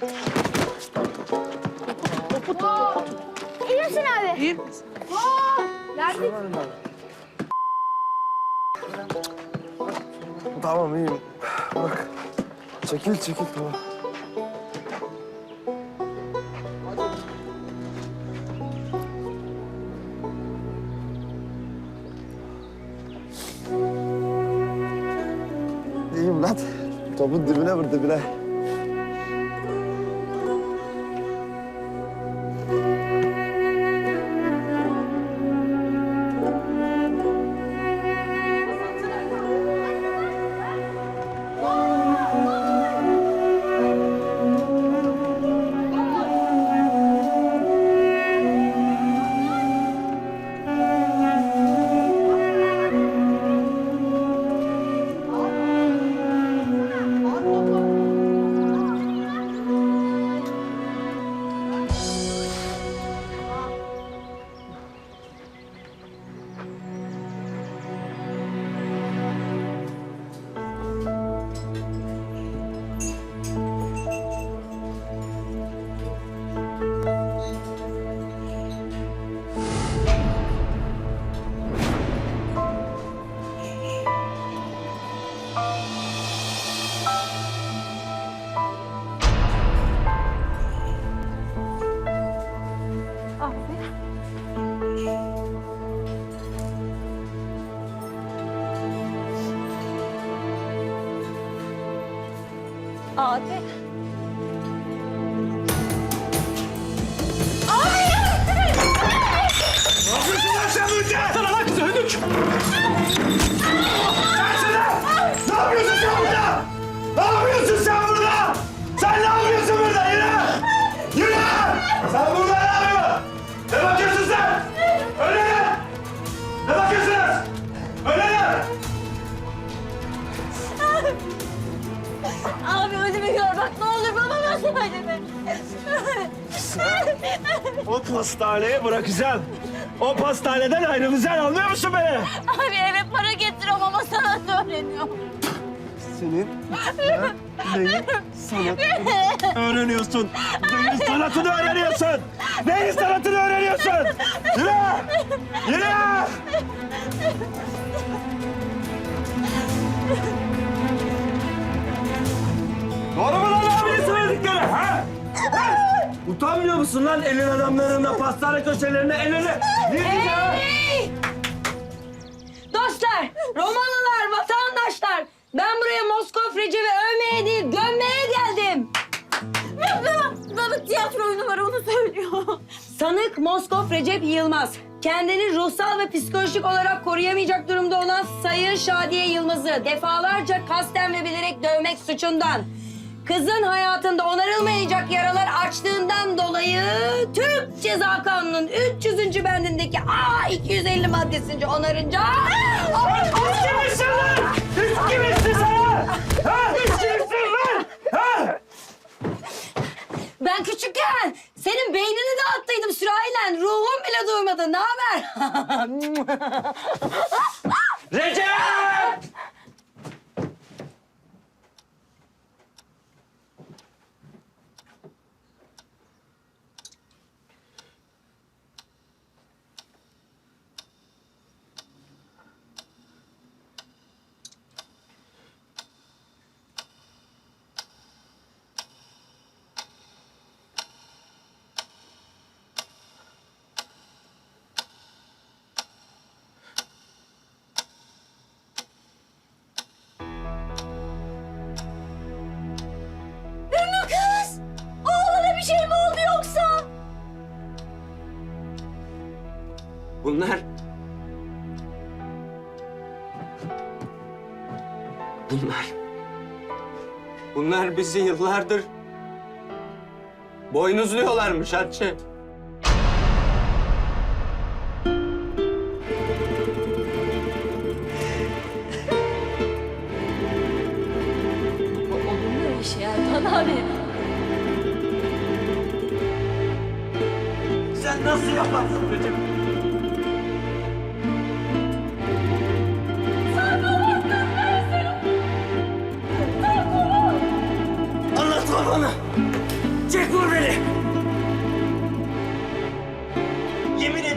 İyi misin abi? İyi Geldik. Tamam iyiyim. Bak. Çekil çekil tamam. İyiyim lan. Topun dibine vur dibine. Abi. Ne yapıyorsun lan sen burada? Sana lan kızı! O pastaneye bırakacağım. O pastaneden ayrılacaksın anlıyor musun beni? Abi eve para getiriyorum ama sana söyleniyorum. Senin ya, neyin sanatını öğreniyorsun. Neyin sanatını öğreniyorsun. Neyin sanatını öğreniyorsun. Yürü! Yürü! Utanmıyor musun lan elin adamlarına, pastane köşelerine elini? Niye ya? Dostlar, Romalılar, vatandaşlar. Ben buraya Moskov Recep'i övmeye değil, gömmeye geldim. Baba tiyatro oyunu var onu söylüyor. Sanık Moskov Recep Yılmaz. Kendini ruhsal ve psikolojik olarak koruyamayacak durumda olan Sayın Şadiye Yılmaz'ı defalarca kasten ve bilerek dövmek suçundan kızın hayatında onarılmayacak yaralar açtığından dolayı Türk Ceza Kanunu'nun 300. bendindeki A 250 maddesince onarınca... Hiç kimsin lan? Hiç kimsin sen? Ha? Hiç kimsin lan? Ha? Ben küçükken senin beynini dağıttıydım sürahiyle. Ruhum bile duymadı. Ne haber? Recep! Bunlar... Bunlar... Bunlar bizi yıllardır boynuzluyorlarmış Hatice. Olmuyor iş ya Ertan abi. Sen nasıl yaparsın Recep?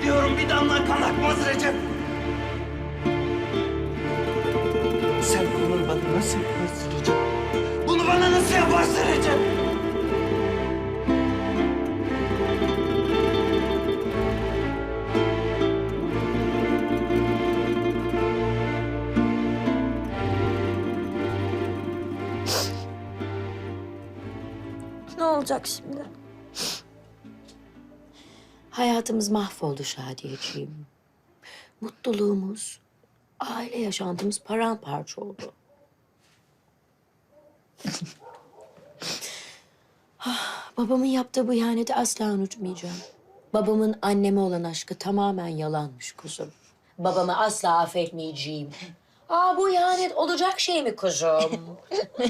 Yemin ediyorum bir damla kan akmaz Recep. Sen bunu bana nasıl yaparsın Recep? Bunu bana nasıl yaparsın Recep? Ne olacak şimdi? Hayatımız mahvoldu Şadiyeciğim. Mutluluğumuz, aile yaşantımız paramparça oldu. Ah, Babamın yaptığı bu ihaneti asla unutmayacağım. Babamın anneme olan aşkı tamamen yalanmış kuzum. Babamı asla affetmeyeceğim. Aa bu ihanet olacak şey mi kuzum?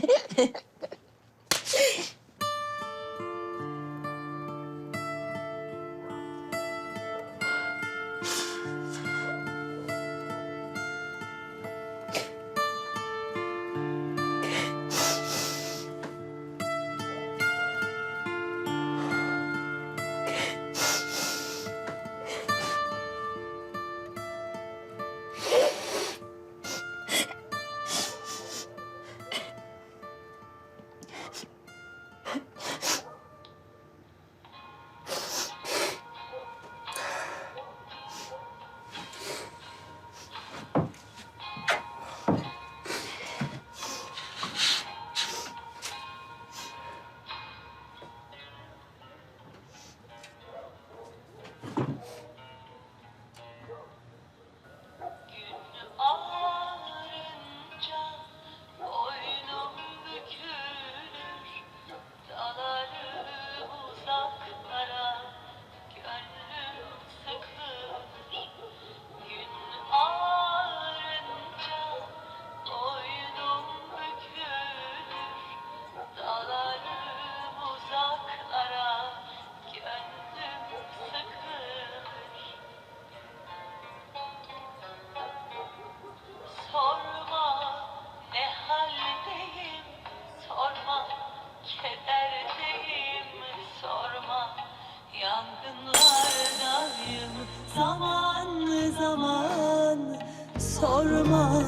sorma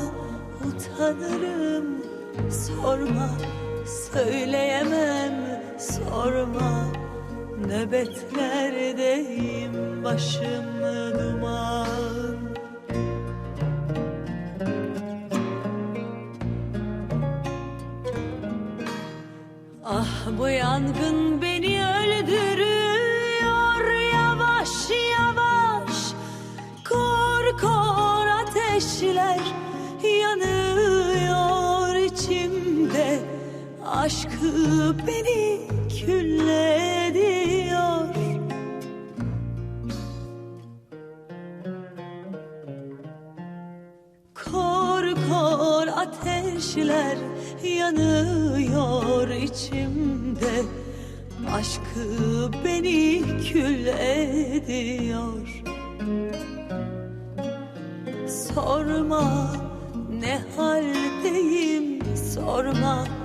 utanırım, sorma söyleyemem, sorma nöbetlerdeyim başım duman. Ah bu yangın Aşkı beni küllediyor Kor kor ateşler yanıyor içimde. Aşkı beni kül ediyor Sorma ne haldeyim sorma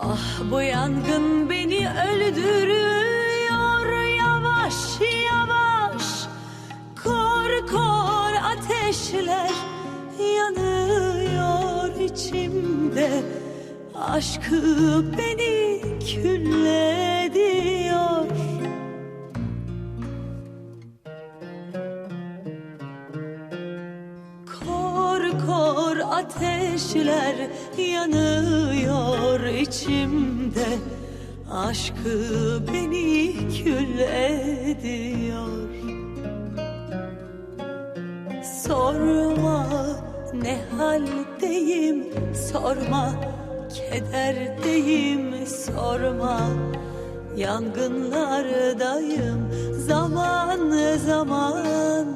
Ah bu yangın beni öldürüyor. Yavaş yavaş. Kor kor ateşler yanıyor içimde. Aşkı beni küllediyor ateşler yanıyor içimde. Aşkı beni kül ediyor. Sorma ne haldeyim sorma Kederdeyim sorma. Yangınlardayım zaman zaman.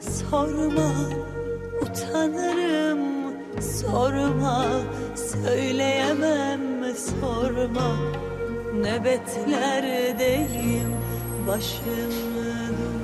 Sorma utanırım sorma Söyleyemem sorma. Nöbetlerdeyim başım duman